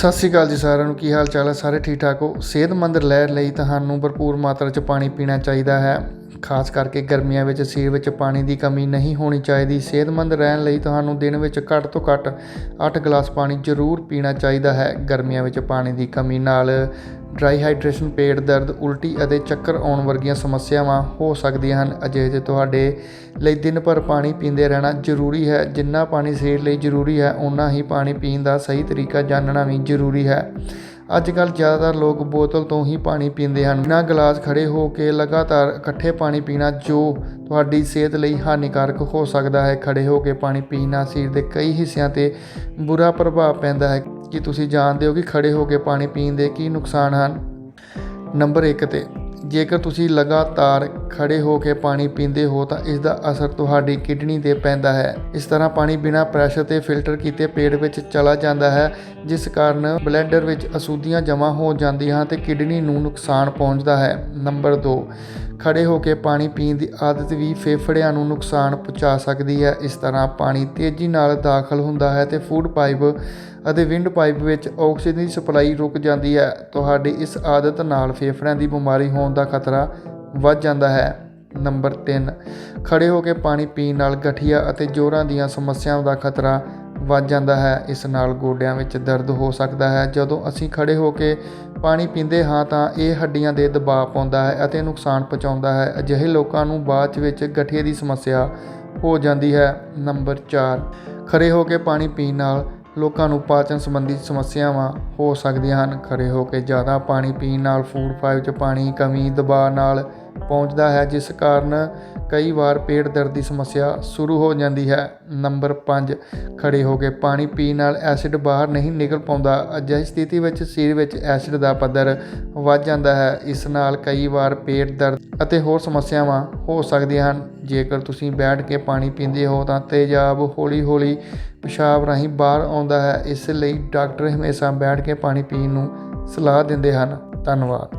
ਸਤਿ ਸ਼੍ਰੀ ਅਕਾਲ ਜੀ ਸਾਰਿਆਂ ਨੂੰ, ਕੀ ਹਾਲ ਚਾਲ ਹੈ? ਸਾਰੇ ਠੀਕ ਠਾਕ ਹੋ? ਸਿਹਤਮੰਦ ਲਹਿਰ ਲਈ ਤੁਹਾਨੂੰ ਭਰਪੂਰ ਮਾਤਰਾ 'ਚ ਪਾਣੀ ਪੀਣਾ ਚਾਹੀਦਾ ਹੈ। ਖਾਸ ਕਰਕੇ ਗਰਮੀਆਂ ਵਿੱਚ ਸਰੀਰ ਵਿੱਚ ਪਾਣੀ ਦੀ ਕਮੀ ਨਹੀਂ ਹੋਣੀ ਚਾਹੀਦੀ। ਸਿਹਤਮੰਦ ਰਹਿਣ ਲਈ ਤੁਹਾਨੂੰ ਦਿਨ ਵਿੱਚ ਘੱਟ ਤੋਂ ਘੱਟ 8 ਗਲਾਸ ਪਾਣੀ ਜ਼ਰੂਰ ਪੀਣਾ ਚਾਹੀਦਾ ਹੈ। ਗਰਮੀਆਂ ਵਿੱਚ ਪਾਣੀ ਦੀ ਕਮੀ ਨਾਲ ਡਰਾਈਹਾਈਡਰੇਸ਼ਨ, ਪੇਟ ਦਰਦ, ਉਲਟੀ ਅਤੇ ਚੱਕਰ ਆਉਣ ਵਰਗੀਆਂ ਸਮੱਸਿਆਵਾਂ ਹੋ ਸਕਦੀਆਂ ਹਨ। ਅਜਿਹੇ 'ਚ ਤੁਹਾਡੇ ਲਈ ਦਿਨ ਭਰ ਪਾਣੀ ਪੀਂਦੇ ਰਹਿਣਾ ਜ਼ਰੂਰੀ ਹੈ। ਜਿੰਨਾ ਪਾਣੀ ਸਰੀਰ ਲਈ ਜ਼ਰੂਰੀ ਹੈ ਉਨਾ ਹੀ ਪਾਣੀ ਪੀਣ ਦਾ ਸਹੀ ਤਰੀਕਾ ਜਾਣਨਾ ਵੀ ਜ਼ਰੂਰੀ ਹੈ। ਅੱਜ ਕੱਲ੍ਹ ਜ਼ਿਆਦਾਤਰ ਲੋਕ ਬੋਤਲ ਤੋਂ ਹੀ ਪਾਣੀ ਪੀਂਦੇ ਹਨ। ਬਿਨਾਂ ਗਲਾਸ ਖੜੇ ਹੋ ਕੇ ਲਗਾਤਾਰ ਇਕੱਠੇ ਪਾਣੀ ਪੀਣਾ ਜੋ ਤੁਹਾਡੀ ਸਿਹਤ ਲਈ ਹਾਨੀਕਾਰਕ ਹੋ ਸਕਦਾ ਹੈ। ਖੜੇ ਹੋ ਕੇ ਪਾਣੀ ਪੀਣਾ ਸਰੀਰ ਦੇ ਕਈ ਹਿੱਸਿਆਂ ਤੇ ਬੁਰਾ ਪ੍ਰਭਾਵ ਪੈਂਦਾ ਹੈ। ਕੀ ਤੁਸੀਂ ਜਾਣਦੇ ਹੋ ਕਿ ਖੜੇ ਹੋ ਕੇ ਪਾਣੀ ਪੀਣ ਦੇ ਕੀ ਨੁਕਸਾਨ ਹਨ? ਨੰਬਰ 1 ਤੇ ਜੇਕਰ ਤੁਸੀਂ ਲਗਾਤਾਰ ਖੜੇ ਹੋ ਕੇ ਪਾਣੀ ਪੀਂਦੇ ਹੋ ਤਾਂ ਇਸ ਦਾ ਅਸਰ ਤੁਹਾਡੀ ਕਿਡਨੀ ਤੇ ਪੈਂਦਾ ਹੈ। ਇਸ ਤਰ੍ਹਾਂ ਪਾਣੀ ਬਿਨਾਂ ਪ੍ਰੈਸ਼ਰ ਤੇ ਫਿਲਟਰ ਕੀਤੇ ਪੇਟ ਵਿੱਚ ਚਲਾ ਜਾਂਦਾ ਹੈ, ਜਿਸ ਕਾਰਨ ਬਲੈਡਰ ਵਿੱਚ ਅਸ਼ੁੱਧੀਆਂ ਜਮ੍ਹਾਂ ਹੋ ਜਾਂਦੀਆਂ ਤੇ ਕਿਡਨੀ ਨੂੰ ਨੁਕਸਾਨ ਪਹੁੰਚਦਾ ਹੈ। ਨੰਬਰ 2 ਖੜੇ ਹੋ ਕੇ ਪਾਣੀ ਪੀਣ ਦੀ ਆਦਤ ਵੀ ਫੇਫੜਿਆਂ ਨੂੰ ਨੁਕਸਾਨ ਪਹੁੰਚਾ ਸਕਦੀ ਹੈ। ਇਸ ਤਰ੍ਹਾਂ ਪਾਣੀ ਤੇਜ਼ੀ ਨਾਲ ਦਾਖਲ ਹੁੰਦਾ ਹੈ ਤੇ ਫੂਡ ਪਾਈਪ ਅਤੇ ਵਿੰਡ ਪਾਈਪ ਵਿੱਚ ਆਕਸੀਜਨ ਦੀ ਸਪਲਾਈ ਰੁਕ ਜਾਂਦੀ ਹੈ। ਤੁਹਾਡੀ ਇਸ ਆਦਤ ਨਾਲ ਫੇਫੜਿਆਂ ਦੀ ਬਿਮਾਰੀ ਹੋਣ ਦਾ ਖਤਰਾ ਵੱਧ ਜਾਂਦਾ ਹੈ। ਨੰਬਰ 3 ਖੜੇ ਹੋ ਕੇ ਪਾਣੀ ਪੀਣ ਨਾਲ ਗਠੀਆ ਅਤੇ ਜੋੜਾਂ ਦੀਆਂ ਸਮੱਸਿਆਵਾਂ ਦਾ ਖਤਰਾ ਵੱਧ ਜਾਂਦਾ ਹੈ। ਇਸ ਨਾਲ ਗੋਡਿਆਂ ਵਿੱਚ ਦਰਦ ਹੋ ਸਕਦਾ ਹੈ। ਜਦੋਂ ਅਸੀਂ ਖੜੇ ਹੋ ਕੇ ਪਾਣੀ ਪੀਂਦੇ ਹਾਂ ਤਾਂ ਇਹ ਹੱਡੀਆਂ ਦੇ ਦਬਾਅ ਪਾਉਂਦਾ ਹੈ ਅਤੇ ਨੁਕਸਾਨ ਪਹੁੰਚਾਉਂਦਾ ਹੈ। ਅਜਿਹੇ ਲੋਕਾਂ ਨੂੰ ਬਾਅਦ ਵਿੱਚ ਗਠੀਏ ਦੀ ਸਮੱਸਿਆ ਹੋ ਜਾਂਦੀ ਹੈ। ਨੰਬਰ 4 ਖੜੇ ਹੋ ਕੇ ਪਾਣੀ ਪੀਣ ਨਾਲ ਲੋਕਾਂ ਨੂੰ ਪਾਚਨ ਸੰਬੰਧੀ ਸਮੱਸਿਆਵਾਂ ਹੋ ਸਕਦੀਆਂ ਹਨ। ਖੜੇ ਹੋ ਕੇ ਜ਼ਿਆਦਾ ਪਾਣੀ ਪੀਣ ਨਾਲ ਫੂਡ ਪਾਈਪ 'ਚ ਪਾਣੀ ਕਮੀ, ਦਬਾਅ ਨਾਲ ਪਹੁੰਚਦਾ ਹੈ, ਜਿਸ ਕਾਰਨ ਕਈ ਵਾਰ ਪੇਟ ਦਰਦ ਦੀ ਸਮੱਸਿਆ ਸ਼ੁਰੂ ਹੋ ਜਾਂਦੀ ਹੈ। ਨੰਬਰ 5 ਖੜੇ ਹੋ ਕੇ ਪਾਣੀ ਪੀਣ ਨਾਲ ਐਸਿਡ ਬਾਹਰ ਨਹੀਂ ਨਿਕਲ ਪਾਉਂਦਾ। ਅਜਿਹੀ ਸਥਿਤੀ ਵਿੱਚ ਸਰੀਰ ਵਿੱਚ ਐਸਿਡ ਦਾ ਪੱਧਰ ਵੱਧ ਜਾਂਦਾ ਹੈ। ਇਸ ਨਾਲ ਕਈ ਵਾਰ ਪੇਟ ਦਰਦ ਅਤੇ ਹੋਰ ਸਮੱਸਿਆਵਾਂ ਹੋ ਸਕਦੀਆਂ ਹਨ। ਜੇਕਰ ਤੁਸੀਂ ਬੈਠ ਕੇ ਪਾਣੀ ਪੀਂਦੇ ਹੋ, ਤਾਂ ਤੇਜ਼ਾਬ, ਹੌਲੀ-ਹੌਲੀ ਪਿਸ਼ਾਬ ਰਾਹੀਂ ਬਾਹਰ ਆਉਂਦਾ ਹੈ। ਇਸ ਲਈ ਡਾਕਟਰ ਹਮੇਸ਼ਾ ਬੈਠ ਕੇ ਪਾਣੀ ਪੀਣ ਨੂੰ ਸਲਾਹ ਦਿੰਦੇ ਹਨ। ਧੰਨਵਾਦ।